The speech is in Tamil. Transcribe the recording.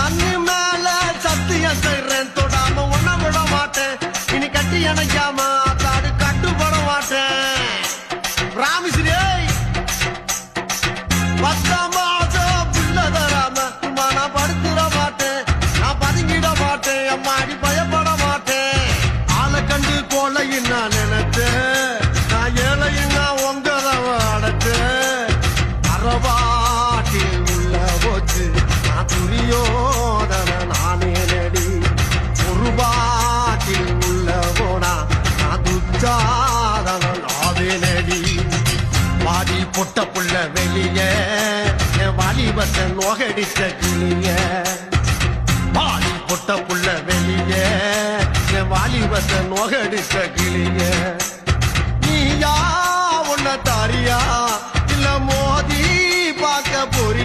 தண்ணி மேல சத்தியம் செய்றேன். தொடாம ஒன்ன விட மாட்டேன். இனி கட்டி அணைக்காம தாடு கட்டுப்பட மாட்டேன். ராமிஸ்ரீ பத்தாம் மாசம் புள்ள தராம சும்மா நான் படுத்துட மாட்டேன். நான் பதுங்கிட மாட்டேன். அம்மாடி பயப்பட மாட்டேன். ஆளை கண்டு கோலையும் நான் நினைச்சேன் புட்ட புள்ள வெளிய. என் வாலிபத்தை நோகடித்த கிளிய. வாடி புட்ட புள்ள வெளிய. என் வாலிபத்தை நோகடித்த கிளிய. நீயா உன்ன தாரியா?